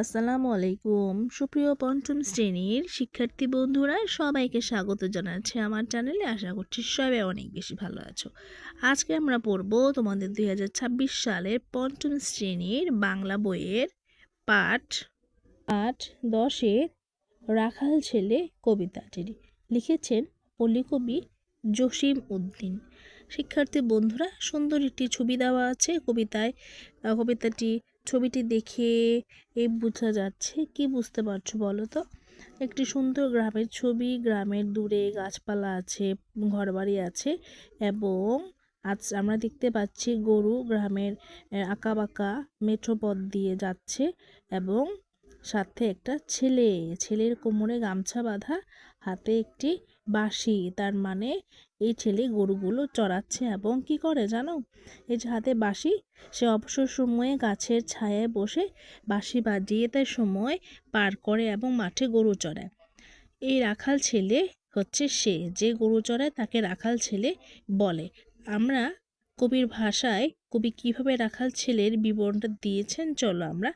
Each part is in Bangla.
আসসালামু আলাইকুম। সুপ্রিয় পঞ্চম শ্রেণির শিক্ষার্থী বন্ধুরা, সবাইকে স্বাগত জানাচ্ছি আমার চ্যানেলে। আশা করছি সবাই অনেক বেশি ভালো আছো। আজকে আমরা পড়ব তোমাদের দু হাজার ছাব্বিশ সালের পঞ্চম শ্রেণির বাংলা বইয়ের পাঠ পাঠ দশের রাখাল ছেলে কবিতাটি লিখেছেন পল্লী কবি জসিম উদ্দিন। শিক্ষার্থী বন্ধুরা, সুন্দর একটি ছবি দেওয়া আছে কবিতায়। কবিতাটি ছবিটি দেখে এই বোঝা যাচ্ছে। কি বুঝতে পারছ বলো তো? একটি সুন্দর গ্রামের ছবি, গ্রামের দূরে গাছপালা আছে, ঘরবাড়ি আছে এবং আজ আমরা দেখতে পাচ্ছি গরু গ্রামের আঁকা বাঁকা মেঠো পথ দিয়ে যাচ্ছে এবং সাথে একটা ছেলে, ছেলের কোমরে গামছা বাঁধা, হাতে একটি বাঁশি, তার মানে এই ছেলে গরুগুলো চড়াচ্ছে এবং কি করে জানো? এই যে হাতে বাঁশি, সে অবসর সময়ে গাছের ছায়ায় বসে বাঁশি বাজিয়ে তার সময় পার করে এবং মাঠে গরু চড়ায় এই রাখাল ছেলে হচ্ছে সে, যে গরু চড়ায় তাকে রাখাল ছেলে বলে। আমরা কবির ভাষায় কবি কীভাবে রাখাল ছেলের বিবরণটা দিয়েছেন, চলো আমরা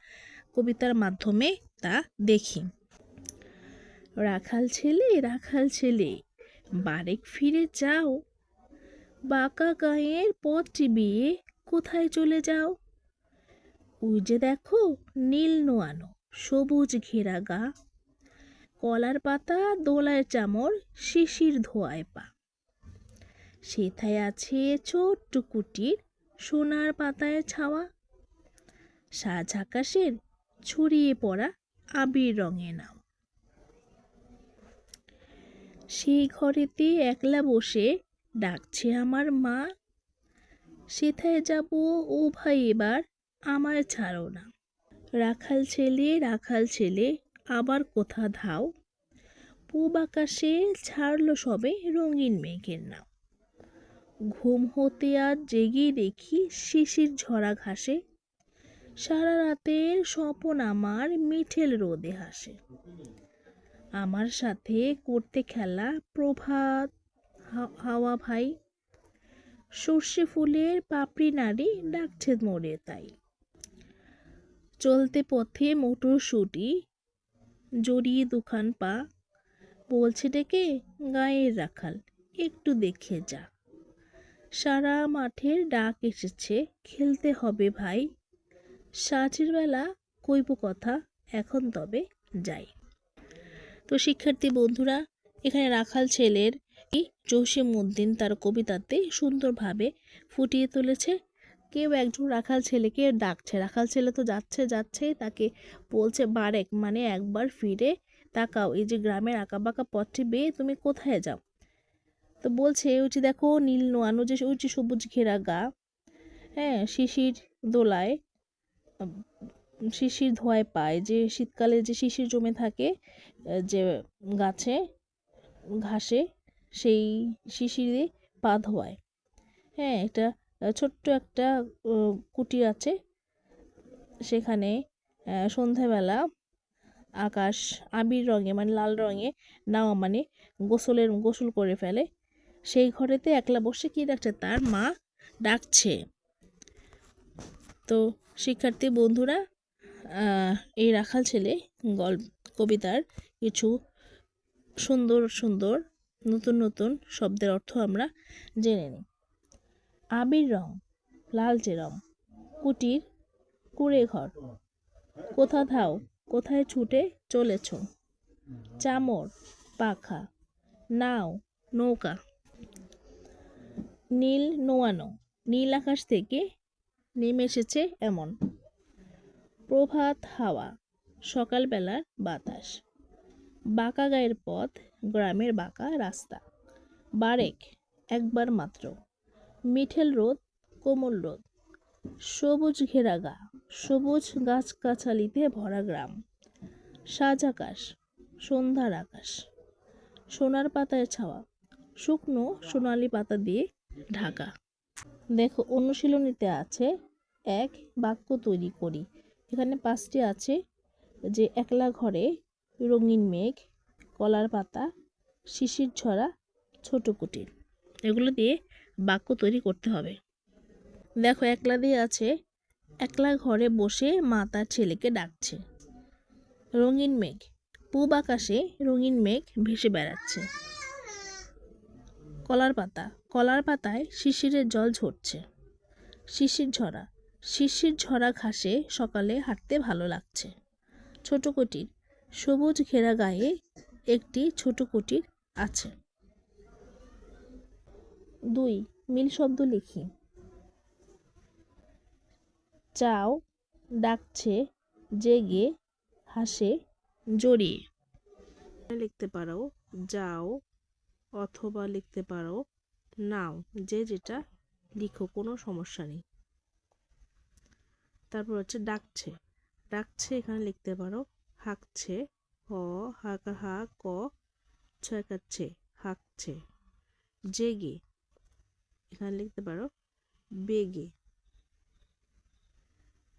কবিতার মাধ্যমে তা দেখি। রাখাল ছেলে রাখাল ছেলে। বারেক ফিরে যাও। বাঁকা গায়ের পথ চিবিয়ে কোথায় চলে যাও? ওই যে দেখো, নীল নোয়ানো, সবুজ ঘেরা গা। কলার পাতা দোলায় চামর শিশির ধোয়ায় পা। সেথায় আছে ছোট্ট কুটির, সোনার পাতায় ছাওয়া। সাজ আকাশের ছড়িয়ে পড়া আবির রঙে নাও সেই ঘরেতে একলা বসে ডাকছে আমার মা। সেথায় যাব? ও ভাই এবার আমায় ছাড়ো না। রাখাল ছেলে রাখাল ছেলে, আবার কোথা ধাও? পূব আকাশে ছাড়লো সবে রঙিন মেঘের নাও। ঘুম হতে আর জেগে দেখি শিশির ঝরা ঘাসে। সারা রাতের স্বপন আমার মিঠেল রোদে হাসে। আমার সাথে করতে খেলা প্রভাত হাওয়া ভাই। সর্ষে ফুলের পাপড়ি নাড়ি ডাকছে মোড়ে তাই। চলতে পথে মোটর সুটি জড়িয়ে দুখান পা। বলছে ডেকে গায়ের রাখাল একটু দেখে যা। সারা মাঠের ডাক এসেছে, খেলতে হবে ভাই। সাঁঝের বেলা কইব কথা, এখন তবে যাই। তো শিক্ষার্থী বন্ধুরা, এখানে রাখাল ছেলের জসিম উদ্দিন তার কবিতাতে সুন্দরভাবে ফুটিয়ে তুলেছে। কেউ একজন রাখাল ছেলেকে ডাকছে, রাখাল ছেলে তো যাচ্ছে যাচ্ছে, তাকে বলছে, বারেক মানে একবার ফিরে তাকাও, এই যে গ্রামের আঁকাবাঁকা পথটি বেয়ে তুমি কোথায় যাও? তো বলছে, ওই যে দেখো, নীল নোয়ানো যে, ওই যে সবুজ ঘেরা গা হ্যাঁ শিশির দোলায় শিশির ধোয়ায় পায়, যে শীতকালে যে শিশির জমে থাকে যে গাছে, ঘাসে, সেই শিশিরে পা ধোয়ায়। হ্যাঁ এটা ছোট্ট একটা কুটির আছে। সেখানে সন্ধ্যাবেলা আকাশ আবির রঙে মানে লাল রঙে নাওয়া মানে গোসলের, গোসল করে ফেলে। সেই ঘরেতে একলা বসে কি ডাকছে তার মা ডাকছে। তো শিক্ষার্থী বন্ধুরা এই রাখাল ছেলে গল্প, কবিতার কিছু সুন্দর সুন্দর নতুন নতুন শব্দের অর্থ আমরা জেনে নিই। আবির রং লালচে রং কুটির, কুড়ে ঘর। কোথা ধাও, কোথায় ছুটে চলেছ? চামর, পাখা, নাও, নৌকা। নীল নোয়ানো, নীল আকাশ থেকে নেমে এসেছে এমন। প্রভাত হাওয়া সকালবেলার বাতাস। বাঁকা গায়ের পথ, গ্রামের বাঁকা রাস্তা। বারেক, একবার মাত্র। মিঠেল রোদ, কোমল রোদ। সবুজ ঘেরা গা, সবুজ গাছগাছালিতে ভরা গ্রাম। সাজ আকাশ, সন্ধ্যার আকাশ। সোনার পাতায় ছাওয়া, শুকনো সোনালি পাতা দিয়ে ঢাকা। দেখো অনুশীলনীতে আছে এক বাক্য তৈরি করি। এখানে পাঁচটি আছে। যে একলা ঘরে রঙিন মেঘ, কলার পাতা, শিশির ঝরা ছোট কুটির। এগুলো দিয়ে বাক্য তৈরি করতে হবে। দেখো একলা দিয়ে আছে। একলা ঘরে বসে মা তার ছেলেকে ডাকছে। রঙিন মেঘ। পূব আকাশে রঙিন মেঘ ভেসে বেড়াচ্ছে। কলার পাতা। কলার পাতায় শিশিরের জল ঝরছে। শিশির ঝরা শিশির ঝরা ঘাসে সকালে হাঁটতে ভালো লাগছে। ছোট কুটির, সবুজ ঘেরা গায়ে একটি ছোট কুটির আছে। দুই, মিল শব্দ লিখি। চাও ডাকছে, জেগে, হাসে, জড়িয়ে। লিখতে পারো, যাও, অথবা লিখতে পারো, নাও, যে যেটা লিখো, কোনো সমস্যা নেই। তারপর হচ্ছে ডাকছে। ডাকছে, এখানে লিখতে পারো। হাঁকছে, হ, হাঁকা, হা, ক ছয়কাচ্ছে হাঁকছে। জেগে, এখানে লিখতে পারো। বেগে,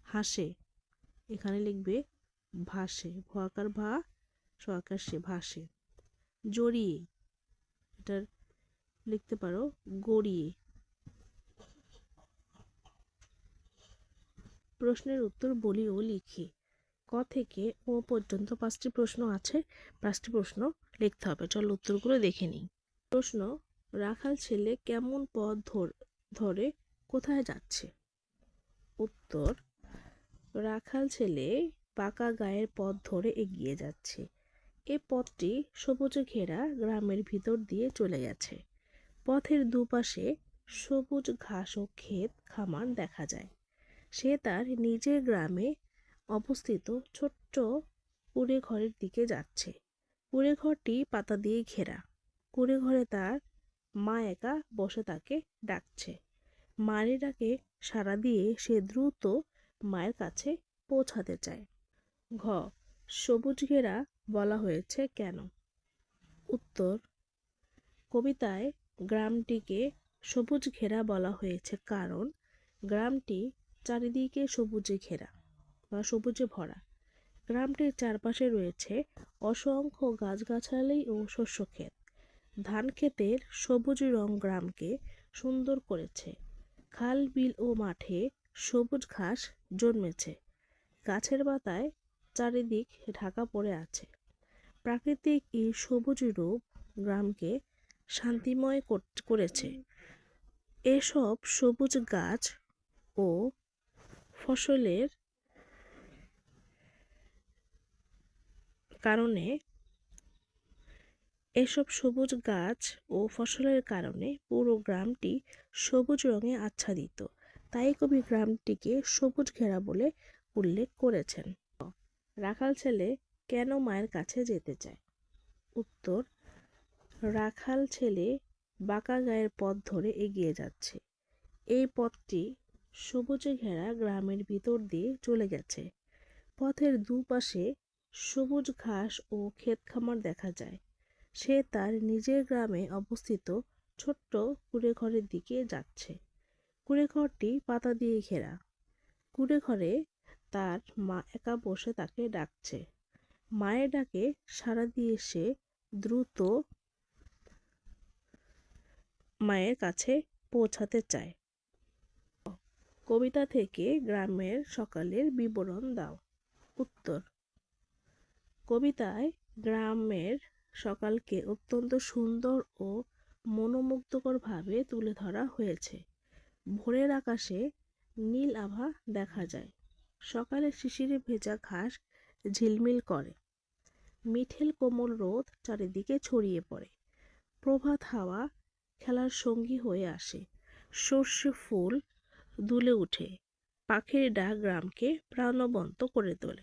হাসে, এখানে লিখবে ভাসে। ভয়াকার ভা সয়াকার সে, ভাসে। জড়িয়ে, এটার লিখতে পারো, গড়িয়ে। প্রশ্নের উত্তর বলি ও লিখি। ক থেকে ও পর্যন্ত পাঁচটি প্রশ্ন আছে, পাঁচটি প্রশ্ন লিখতে হবে। চল উত্তরগুলো দেখে নিই। প্রশ্ন, রাখাল ছেলে কেমন পথ ধর- কোথায় যাচ্ছে? উত্তর, রাখাল ছেলে পাকা গায়ের পথ ধরে এগিয়ে যাচ্ছে। এ পথটি সবুজে ঘেরা গ্রামের ভিতর দিয়ে চলে গেছে। পথের দুপাশে সবুজ ঘাস ও ক্ষেত খামার দেখা যায়। সে তার নিজের গ্রামে অবস্থিত ছোট্ট কুড়ে ঘরের দিকে যাচ্ছে। কুড়ে ঘরটি পাতা দিয়ে ঘেরা। কুড়ে ঘরে তার মা একা বসে তাকে ডাকছে। মায়ের ডাকে সাড়া দিয়ে সে দ্রুত মায়ের কাছে পৌঁছাতে চায়। ঘ, সবুজ ঘেরা বলা হয়েছে কেন? উত্তর, কবিতায় গ্রামটিকে সবুজ ঘেরা বলা হয়েছে কারণ গ্রামটি চারিদিকে সবুজে ঘেরা বা সবুজে ভরা। গ্রামটির চারপাশে রয়েছে অসংখ্য গাছগাছালি ও শস্যক্ষেত ধান ক্ষেতের সবুজ রং গ্রামকে সুন্দর করেছে। খাল, বিল ও মাঠে সবুজ ঘাস জন্মেছে। গাছের পাতায় চারিদিক ঢাকা পড়ে আছে। প্রাকৃতিক এই সবুজ রূপ গ্রামকে শান্তিময় করেছে। এসব সবুজ গাছ ও ফসলের কারণে এসব সবুজ গাছ ও ফসলের কারণে পুরো গ্রামটি সবুজ রঙে আচ্ছাদিত। তাই কবি গ্রামটিকে সবুজ ঘেরা বলে উল্লেখ করেছেন। রাখাল ছেলে কেন মায়ের কাছে যেতে চায়? উত্তর, রাখাল ছেলে বাঁকা গায়ের পথ ধরে এগিয়ে যাচ্ছে। এই পথটি সবুজে ঘেরা গ্রামের ভিতর দিয়ে চলে গেছে। পথের দুপাশে সবুজ ঘাস ও ক্ষেত খামার দেখা যায়। সে তার নিজের গ্রামে অবস্থিত ছোট্ট কুড়ে ঘরের দিকে যাচ্ছে। কুড়ে ঘরটি পাতা দিয়ে ঘেরা। কুড়ে ঘরে তার মা একা বসে তাকে ডাকছে। মায়ের ডাকে সাড়া দিয়ে সে দ্রুত মায়ের কাছে পৌঁছাতে চায়। কবিতা থেকে গ্রামের সকালের বিবরণ দাও। উত্তর। কবিতায় গ্রামের সকালকে অত্যন্ত সুন্দর ও মনোমুগ্ধকরভাবে তুলে ধরা হয়েছে। ভোরের আকাশে নীল আভা দেখা যায়। সকালে শিশিরে ভেজা ঘাস ঝিলমিল করে। মিঠেল কোমল রোদ চারিদিকে ছড়িয়ে পড়ে। প্রভাত হাওয়া খেলার সঙ্গী হয়ে আসে। সর্ষে ফুল দুলে উঠে পাখির ডাক গ্রামকে প্রাণবন্ত করে তোলে।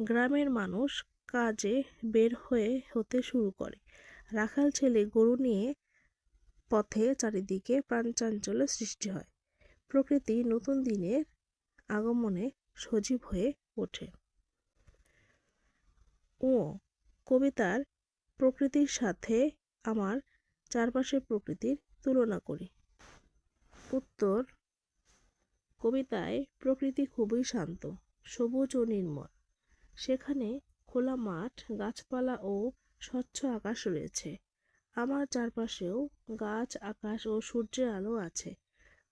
গ্রামের মানুষ কাজে বের হয়ে হতে শুরু করে। রাখাল ছেলে গরু নিয়ে পথে চারিদিকে প্রাণচাঞ্চল্যের সৃষ্টি হয়। প্রকৃতি নতুন দিনের আগমনে সজীব হয়ে ওঠে। ও কবিতার প্রকৃতির সাথে আমার চারপাশের প্রকৃতির তুলনা করি। উত্তর কবিতায় প্রকৃতি খুবই শান্ত, সবুজ ও নির্মল। সেখানে খোলা মাঠ, গাছপালা ও স্বচ্ছ আকাশ রয়েছে। আমার চারপাশেও গাছ, আকাশ ও সূর্যের আলো আছে।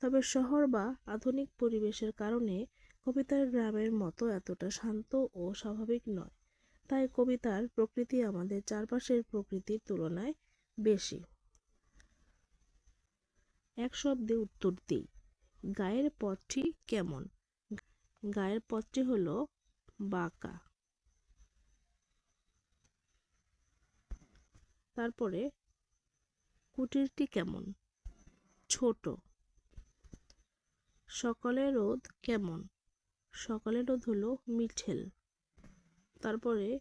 তবে শহর বা আধুনিক পরিবেশের কারণে কবিতার গ্রামের মতো এতটা শান্ত ও স্বাভাবিক নয়। তাই কবিতার প্রকৃতি আমাদের চারপাশের প্রকৃতির তুলনায় বেশি। এক শব্দে উত্তর দিই। গায়ের পথটি কেমন? গায়ের পথটি হলো বাঁকা। তারপরে কুটিরটি কেমন? ছোট। সকালের রোদ কেমন? সকালের রোদ হলো মিঠেল। তারপরে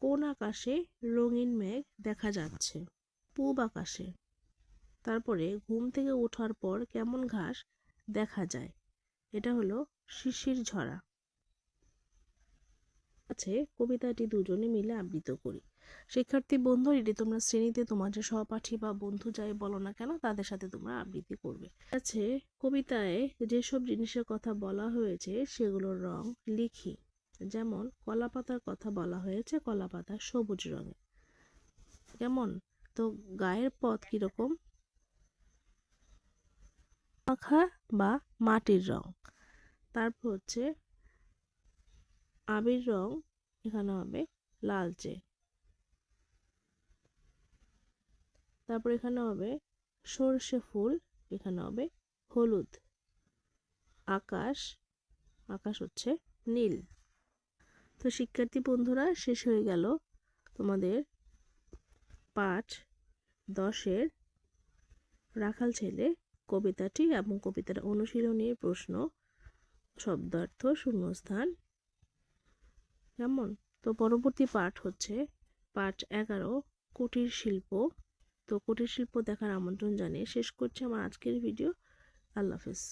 কোন আকাশে রঙিন মেঘ দেখা যাচ্ছে? পূব আকাশে। তারপরে ঘুম থেকে ওঠার পর কেমন ঘাস দেখা যায়। এটা হলো শিশির ঝরা। আছে, কবিতাটি দুজনে মিলে আবৃত করি। শিক্ষার্থী বন্ধু, এটি তোমরা শ্রেণীতে তোমার যে সহপাঠী বা বন্ধু যাই বলো না কেন, তাদের সাথে তোমরা আবৃত্তি করবে। আছে, কবিতায় যেসব জিনিসের কথা বলা হয়েছে, সেগুলোর রং লিখি। যেমন কলা পাতার কথা বলা হয়েছে কলা পাতা সবুজ রঙের। কেমন? তো গায়ের পথ কীরকম? মাখা বা মাটির রং। তারপর হচ্ছে আবির রং এখানে হবে লালচে। তারপর এখানে হবে সর্ষে ফুল এখানে হবে হলুদ। আকাশ আকাশ হচ্ছে নীল। তো শিক্ষার্থী বন্ধুরা, শেষ হয়ে গেল তোমাদের পাঠ দশের রাখাল ছেলে কবিতাটি এবং কবিতার অনুশীলনীর প্রশ্ন, শব্দার্থ, শূন্যস্থান কেমন তো পরবর্তী পাঠ হচ্ছে পাঠ এগারো, কুটির শিল্প। তো কুটির শিল্প দেখার আমন্ত্রণ জানিয়ে শেষ করছি আমার আজকের ভিডিও। আল্লাহ হাফেজ।